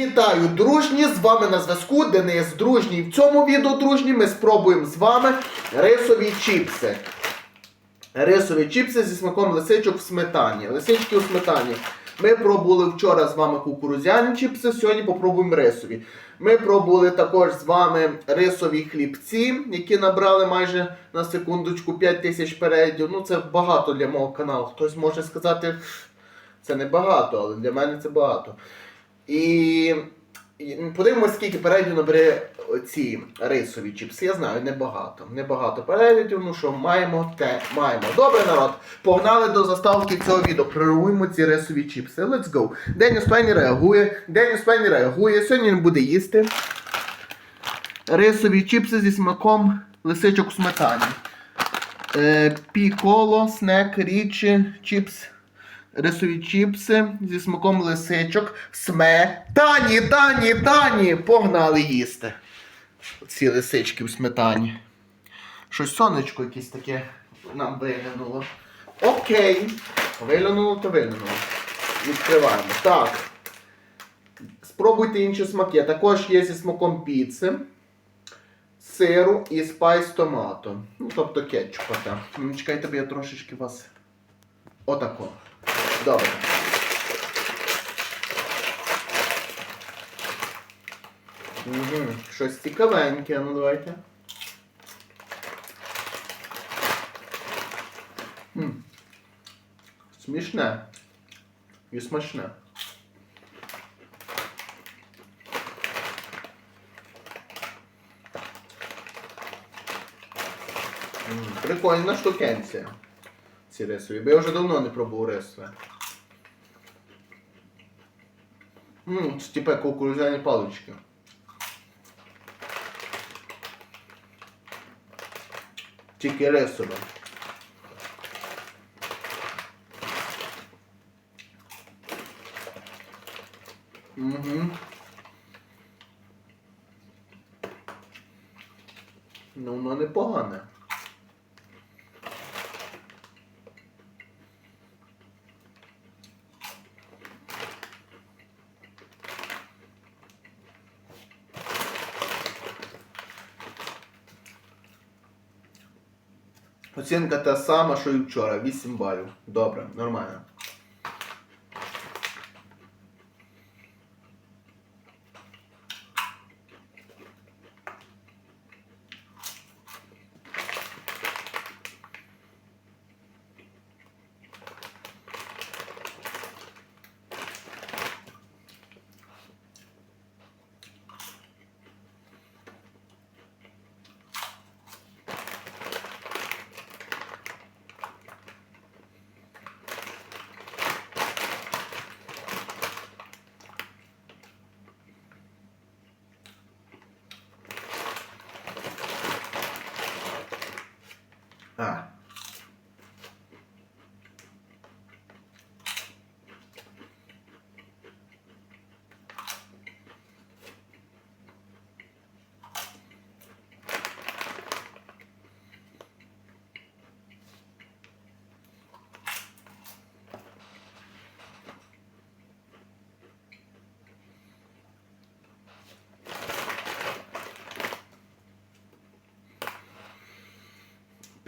Вітаю, дружні! З вами на зв'язку Денис Дружній. В цьому відео, дружні, ми спробуємо з вами рисові чіпси. Рисові чіпси зі смаком лисичок в сметані. Лисички у сметані. Ми пробували вчора з вами кукурудзяні чіпси, сьогодні попробуємо рисові. Ми пробували також з вами рисові хлібці, які набрали майже на секундочку 5 тисяч переглядів. Ну це багато для мого каналу. Хтось може сказати, це не багато, але для мене це багато. І, і подивимось, скільки переглядів набере ці рисові чіпси. Я знаю, небагато. Небагато переглядів, ну що, маємо те, маємо. Добре, народ. Погнали до заставки цього відео. Прорвуємо ці рисові чіпси. Let's go. Деніс Пенні реагує. Деніс Пенні реагує. Сьогодні він буде їсти. Рисові чіпси зі смаком лисичок у сметані. Е, піколо, снек, річі, чіпс. Рисові чіпси зі смаком лисичок. Сметані, тані, тані. Погнали їсти. Ці лисички в сметані. Щось сонечко якесь таке нам виглянуло. Окей. Виглянуло, то виглянуло. Відкриваємо. Так. Спробуйте інші смаки. Також є зі смаком піци, сиру і спайс томату. Ну, тобто кетчупа. Так. Ну, Чекайте, я трошечки вас. Отако. Добре. Угу. Щось цікавеньке, ну давайте. М. Смішне. І смачне. Прикольна штукенція. Ці рисові. Бо я вже давно не пробував рисове. Це типа кукурудзяні палички. Тільки рисове. Угу. Ну, воно непогане. Оцінка та сама, що і вчора. 8 балів. Добре, нормально.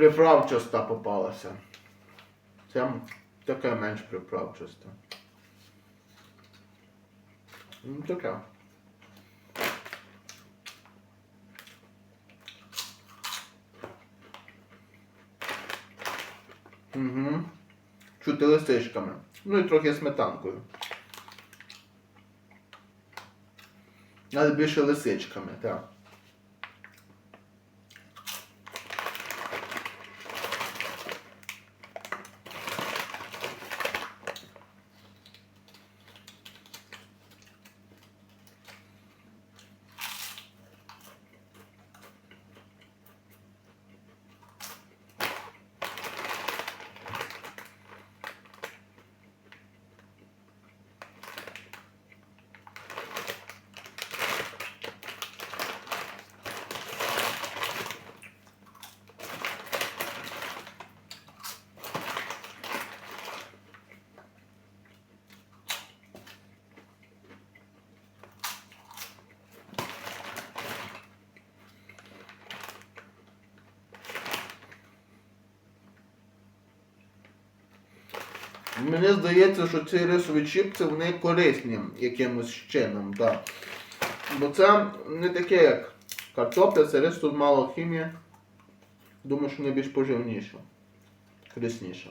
Приправчаста попалася. Це таке менш приправчаста. Ну, таке. Угу. Чути лисичками. Ну і трохи сметанкою. Але більше лисичками, так. Мені здається, що ці рисові чіпси вони корисні якимось чином, так. Бо це не таке, як картопля, це рис, тут мало хімії. Думаю, що вони більш поживніше. Корисніше.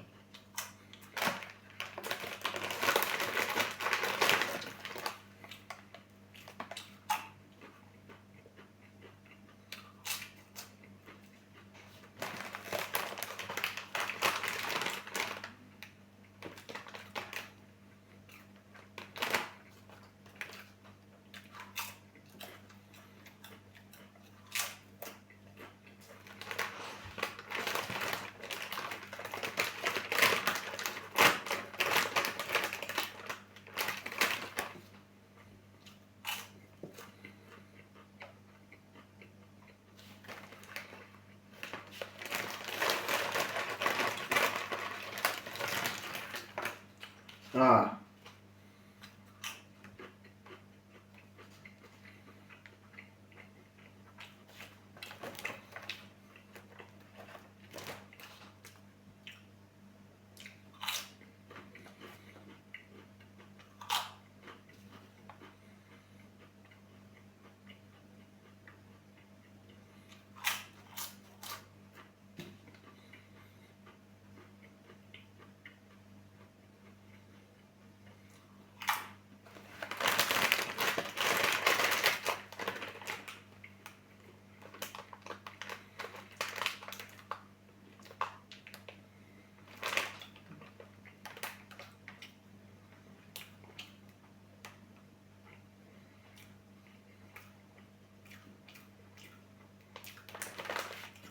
Ah,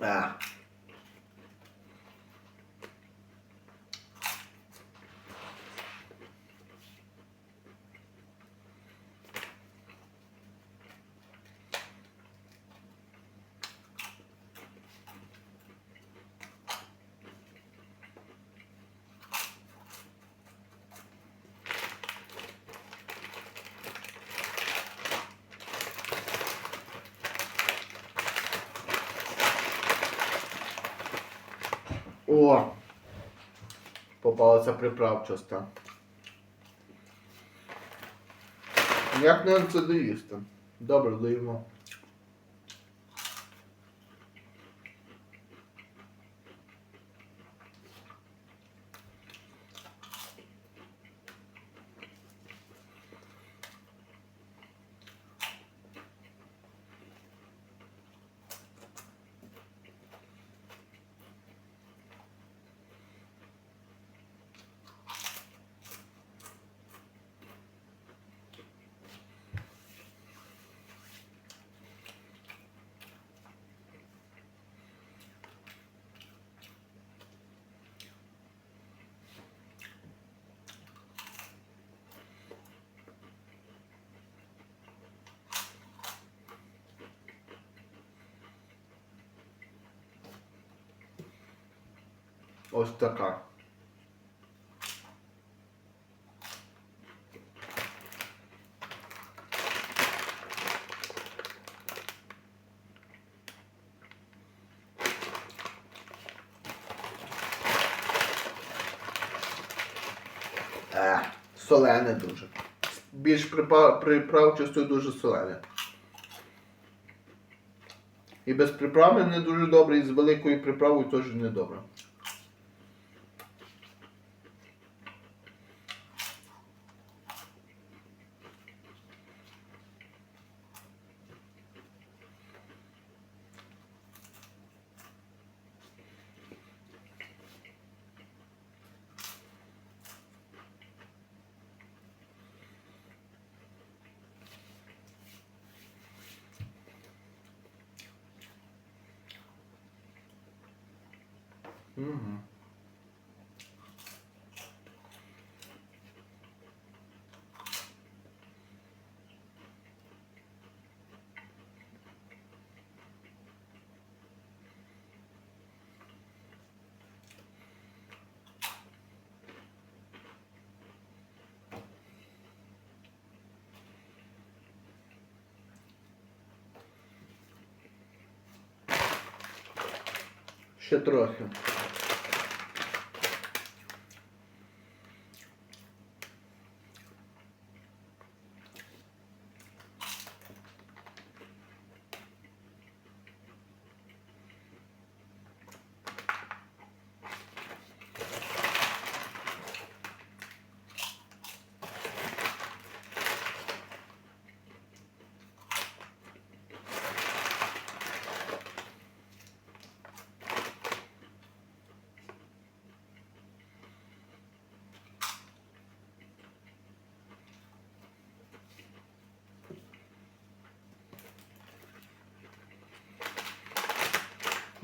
Ah. О! Попалася приправчаста. Як нам це доїсти? Добре, доїмо. Ось така. Е, солене дуже. Більш приправчастою дуже солене. І без приправи не дуже добре, і з великою приправою теж не добре. Угу. Ще трохи.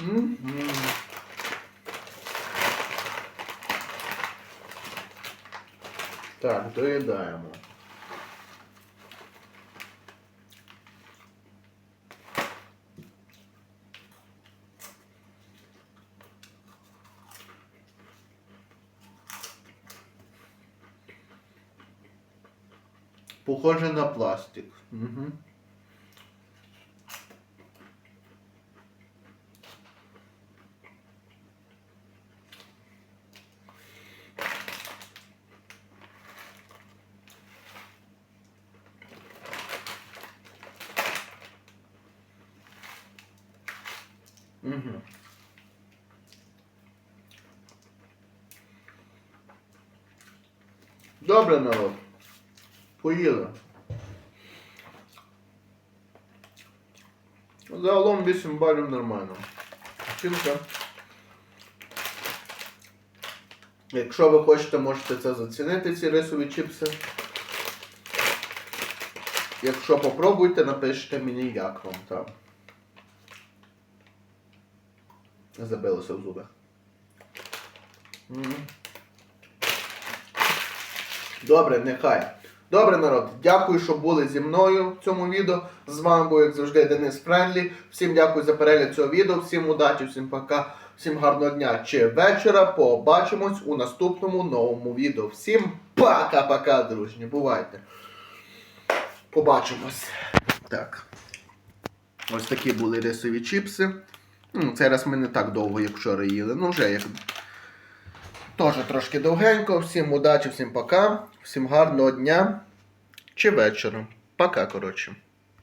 М. Так, доїдаємо. Похоже на пластик. Угу. Угу. Добре, народ. Поїли. Загалом 8 балів нормально. Оцінка. Якщо ви хочете, можете це зацінити, ці рисові чіпси. Якщо попробуйте, напишіть мені, як вам там. Забилося в зубах. Добре, нехай. Добре, народ, дякую, що були зі мною в цьому відео. З вами був, як завжди, Денис Френдлі. Всім дякую за перегляд цього відео, всім удачі, всім пока, всім гарного дня чи вечора. Побачимось у наступному новому відео. Всім пока-пока, дружні. Бувайте. Побачимось. Так. Ось такі були рисові чіпси. М, Цей раз ми не так довго, як вчора їли. Ну, вже як. Теж трошки довгенько. Всім удачі, всім пока. Всім гарного дня чи вечора. Пока, коротше.